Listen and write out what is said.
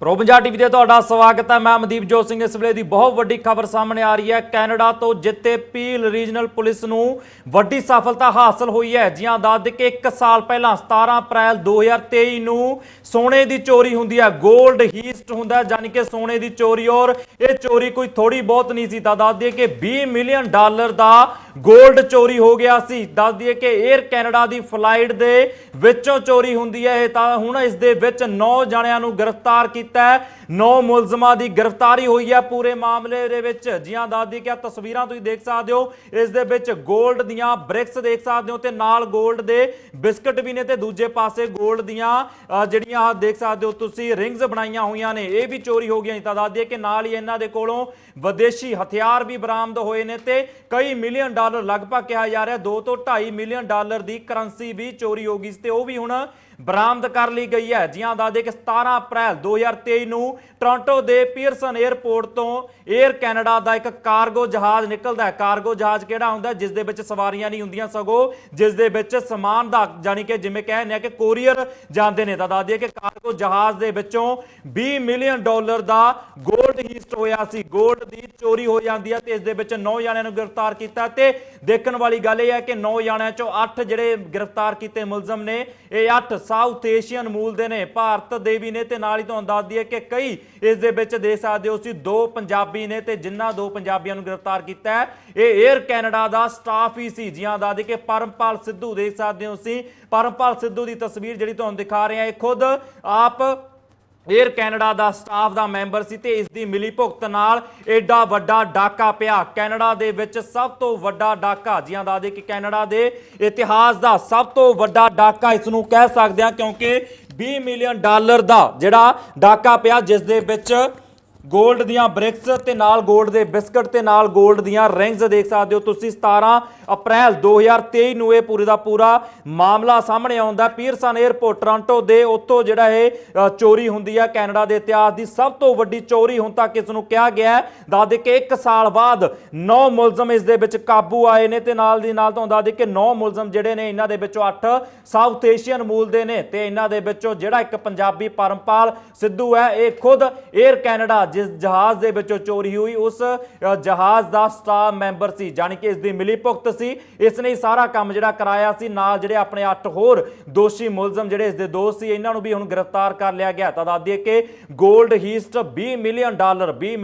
Pro Punjab TV ਤੇ ਤੁਹਾਡਾ ਸਵਾਗਤ ਹੈ। ਮੈਂ ਮਨਦੀਪ ਜੋਤ ਸਿੰਘ। ਇਸ ਵੇਲੇ ਦੀ ਬਹੁਤ ਵੱਡੀ ਖਬਰ ਸਾਹਮਣੇ ਆ ਰਹੀ ਹੈ। ਕੈਨੇਡਾ ਤੋਂ ਜਿੱਤੇ ਪੀਲ ਰੀਜਨਲ ਪੁਲਿਸ ਨੂੰ ਵੱਡੀ ਸਫਲਤਾ ਹਾਸਲ ਹੋਈ ਹੈ। ਜਿਹਾਂ ਦੱਸ ਦੇ ਕਿ 1 ਸਾਲ ਪਹਿਲਾਂ 17 ਅਪ੍ਰੈਲ 2023 ਨੂੰ ਸੋਨੇ ਦੀ ਚੋਰੀ ਹੁੰਦੀ ਹੈ। 골ਡ ਹੀਸਟ ਹੁੰਦਾ ਹੈ ਕਿ ਸੋਨੇ ਦੀ ਚੋਰੀ। ਔਰ ਇਹ ਚੋਰੀ ਕੋਈ ਥੋੜੀ ਬਹੁਤ ਨਹੀਂ ਸੀ। ਤਾਂ ਦੱਸ ਦਈਏ ਕਿ 20 ਮਿਲੀਅਨ ਡਾਲਰ ਦਾ ਗੋਲਡ ਚੋਰੀ ਹੋ ਗਿਆ ਸੀ। ਦੱਸ ਦਈਏ ਕਿ 에ਅਰ ਕੈਨੇਡਾ ਦੀ ਫਲਾਈਟ ਦੇ ਵਿੱਚੋਂ ਚੋਰੀ ਹੁੰਦੀ ਹੈ। ਇਹ ਤਾਂ ਹੁਣ ਇਸ ਦੇ ਵਿੱਚ 9 ਜਣਿਆਂ ਨੂੰ ਗ੍ਰਿਫਤਾਰ ਕੀਤਾ ਹੈ। 9 ਮੁਲਜ਼ਮਾਂ ਦੀ ਗ੍ਰਿਫਤਾਰੀ ਹੋਈ ਹੈ ਪੂਰੇ ਮਾਮਲੇ ਦੇ ਵਿੱਚ। ਜੀਆਂ ਦੱਸ ਦਈਏ ਕਿ ਆ ਤਸਵੀਰਾਂ ਤੁਸੀਂ ਦੇਖ ਸਕਦੇ ਹੋ। ਇਸ ਦੇ ਵਿੱਚ ਗੋਲਡ ਦੀਆਂ ਬ੍ਰਿਕਸ ਦੇਖ ਸਕਦੇ ਹੋ ਤੇ ਨਾਲ ਗੋਲਡ ਦੇ ਬਿਸਕਟ ਵੀ ਨੇ ਤੇ ਦੂਜੇ ਪਾਸੇ ਗੋਲਡ ਦੀਆਂ ਜਿਹੜੀਆਂ ਆ ਦੇਖ ਸਕਦੇ ਹੋ ਤੁਸੀਂ ਰਿੰਗਸ ਬਣਾਈਆਂ ਹੋਈਆਂ ਨੇ। ਇਹ ਵੀ ਚੋਰੀ ਹੋ ਗਈਆਂ ਤਾਂ ਦੱਸ ਦਈਏ ਕਿ ਨਾਲ ਹੀ ਇਹਨਾਂ ਦੇ ਕੋਲੋਂ ਵਿਦੇਸ਼ੀ ਹਥਿਆਰ ਵੀ ਬਰਾਮਦ ਹੋਏ ਨੇ ਤੇ ਕਈ ਮਿਲੀਅਨ ਡਾਲਰ ਲਗਭਗ ਕਿਹਾ ਜਾ ਰਿਹਾ 2 ਤੋਂ 2.5 ਮਿਲੀਅਨ ਡਾਲਰ ਦੀ ਕਰੰਸੀ ਵੀ ਚੋਰੀ ਹੋ ਗਈ ਸੀ ਤੇ ਉਹ ਵੀ ਹੁਣ ਬਰਾਮਦ ਕਰ ਲਈ ਗਈ ਹੈ। ਜੀਆਂ ਦੱਸ ਦੇ ਕਿ 17 ਅਪ੍ਰੈਲ 2023 ਨੂੰ ਟੋਰਾਂਟੋ ਦੇ ਪੀਅਰਸਨ 에ਅਰਪੋਰਟ ਤੋਂ 에ਅਰ ਕੈਨੇਡਾ ਦਾ ਇੱਕ ਕਾਰਗੋ ਜਹਾਜ਼ ਨਿਕਲਦਾ ਹੈ। ਕਾਰਗੋ ਜਹਾਜ਼ ਕਿਹੜਾ ਹੁੰਦਾ? ਜਿਸ ਦੇ ਵਿੱਚ ਸਵਾਰੀਆਂ ਨਹੀਂ ਹੁੰਦੀਆਂ ਸਗੋ, ਜਿਸ ਦੇ ਵਿੱਚ ਸਮਾਨ ਦਾ ਜਾਨੀ ਕਿ ਜਿਵੇਂ ਕਹਿੰਦੇ ਆ ਕਿ ਕੋਰੀਅਰ ਜਾਂਦੇ ਨੇ। ਤਾਂ ਦੱਸ ਦਈਏ ਕਿ ਕਾਰਗੋ ਜਹਾਜ਼ ਦੇ ਵਿੱਚੋਂ 20 ਮਿਲੀਅਨ ਡਾਲਰ ਦਾ ਗੋਲਡ ਹੀਸਟ ਹੋਇਆ ਸੀ। ਗੋਲਡ ਦੀ ਚੋਰੀ ਹੋ ਜਾਂਦੀ ਹੈ ਤੇ ਇਸ ਦੇ ਵਿੱਚ ਨੌ ਜਾਣਿਆਂ ਨੂੰ ਗ੍ਰਿਫਤਾਰ ਕੀਤਾ ਤੇ ਦੇਖਣ ਵਾਲੀ ਗੱਲ ਇਹ ਹੈ ਕਿ ਨੌ ਜਾਣਿਆਂ ਚੋਂ ਅੱਠ ਜਿਹੜੇ ਗ੍ਰਿਫਤਾਰ ਕੀਤੇ ਮੁਲਜ਼ਮ ਨੇ, ਇਹ ਅੱਠ ਸਾਊਥ ਏਸ਼ੀਅਨ ਮੂਲ ਦੇ ਨੇ। ਭਾਰਤ ਦੇ ਵੀ ਨੇ ਤੇ ਨਾਲ ਹੀ ਤੁਹਾਨੂੰ ਦੱਸ ਦਈਏ ਕਿ ਕਈ ਇਸ ਦੇ ਵਿੱਚ ਦੇਖ ਸਕਦੇ ਹੋ ਤੁਸੀਂ, ਦੋ ਪੰਜਾਬੀ ਨੇ ਤੇ ਜਿਨ੍ਹਾਂ ਦੋ ਪੰਜਾਬੀਆਂ ਨੂੰ ਗ੍ਰਿਫਤਾਰ ਕੀਤਾ ਹੈ। ਇਹ 에ਅਰ ਕੈਨੇਡਾ ਦਾ ਸਟਾਫ ਹੀ ਸੀ ਜੀਆਂ ਦੱਸ ਦਈਏ ਕਿ ਪਰਮਪਾਲ ਸਿੱਧੂ ਦੇਖ ਸਕਦੇ ਹੋ ਸੀ ਪਰਮਪਾਲ ਸਿੱਧੂ ਦੀ ਤਸਵੀਰ ਜਿਹੜੀ ਤੁਹਾਨੂੰ ਦਿਖਾ ਰਹੇ ਹਾਂ, ਇਹ ਖੁਦ ਆਪ 에ਅਰ ਕੈਨੇਡਾ ਦਾ ਸਟਾਫ ਦਾ ਮੈਂਬਰ ਸੀ ਤੇ ਇਸ ਦੀ ਮਿਲੀ ਭੁਗਤ ਨਾਲ ਐਡਾ ਵੱਡਾ ਡਾਕਾ ਪਿਆ। ਕੈਨੇਡਾ ਦੇ ਵਿੱਚ ਸਭ ਤੋਂ ਵੱਡਾ ਡਾਕਾ ਜੀਆਂ ਦੱਸਦੇ ਕਿ ਕੈਨੇਡਾ ਦੇ ਇਤਿਹਾਸ ਦਾ ਸਭ ਤੋਂ ਵੱਡਾ ਡਾਕਾ ਇਸ ਨੂੰ ਕਹਿ ਸਕਦੇ ਹਾਂ ਕਿਉਂਕਿ 20 ਮਿਲੀਅਨ ਡਾਲਰ ਦਾ ਜਿਹੜਾ ਡਾਕਾ ਪਿਆ, ਜਿਸ ਦੇ ਵਿੱਚ ਗੋਲਡ ਦੀਆਂ ਬ੍ਰਿਕਸ ਤੇ ਨਾਲ ਗੋਲਡ ਦੇ ਬਿਸਕਟ ਤੇ ਨਾਲ ਗੋਲਡ ਦੀਆਂ ਰਿੰਗਸ ਦੇਖ ਸਕਦੇ ਹੋ ਤੁਸੀਂ। 17 ਅਪ੍ਰੈਲ 2023 ਨੂੰ ਇਹ ਪੂਰੇ ਦਾ ਪੂਰਾ ਮਾਮਲਾ ਸਾਹਮਣੇ ਆਉਂਦਾ। ਪੀਰਸਨ 에ਅਰਪੋਰਟ ਟੋਰਾਂਟੋ ਦੇ ਉੱਤੋਂ ਜਿਹੜਾ ਇਹ ਚੋਰੀ ਹੁੰਦੀ ਹੈ ਕੈਨੇਡਾ ਦੇ ਇਤਿਹਾਸ ਦੀ ਸਭ ਤੋਂ ਵੱਡੀ ਚੋਰੀ। ਹੁਣ ਤੱਕ ਇਸ ਨੂੰ ਕਿਹਾ ਗਿਆ ਦੱਸ ਦੇ ਕੇ 1 ਸਾਲ ਬਾਅਦ 9 ਮੁਲਜ਼ਮ ਇਸ ਦੇ ਵਿੱਚ ਕਾਬੂ ਆਏ ਨੇ ਤੇ ਨਾਲ ਦੀ ਨਾਲ ਤੋਂ ਦੱਸ ਦੇ ਕਿ 9 ਮੁਲਜ਼ਮ ਜਿਹੜੇ ਨੇ ਇਹਨਾਂ ਦੇ ਵਿੱਚੋਂ 8 ਸਾਊਥ ਏਸ਼ੀਅਨ ਮੂਲ ਦੇ ਨੇ ਤੇ ਇਹਨਾਂ ਦੇ ਵਿੱਚੋਂ ਜਿਹੜਾ ਇੱਕ ਪੰਜਾਬੀ ਪਰਮਪਾਲ ਸਿੱਧੂ ਹੈ, ਇਹ ਖੁਦ 에ਅਰ ਕੈਨੇਡਾ ਜਿਸ ਜਹਾਜ਼ ਦੇ ਵਿੱਚੋਂ ਚੋਰੀ ਹੋਈ, ਉਸ ਜਹਾਜ਼ ਦਾ ਸਟਾਫ ਮੈਂਬਰ ਸੀ ਜਾਨੀ ਕਿ ਇਸ ਦੀ ਮਿਲੀ ਭੁਗਤ ਸੀ। ਇਸ ਨੇ ਸਾਰਾ ਕੰਮ ਜਿਹੜਾ ਕਰਾਇਆ ਸੀ, ਨਾਲ ਜਿਹੜੇ ਆਪਣੇ 8 ਹੋਰ ਦੋਸ਼ੀ ਮੁਲਜ਼ਮ ਜਿਹੜੇ ਇਸ ਦੇ ਦੋਸਤ ਸੀ, ਇਹਨਾਂ ਨੂੰ ਵੀ ਹੁਣ ਗ੍ਰਿਫਤਾਰ ਕਰ ਲਿਆ ਗਿਆ ਤਾਂ ਦੱਸ ਦਈਏ ਕਿ 골ਡ ਹੀਸਟ 20 ਮਿਲੀਅਨ ਡਾਲਰ 20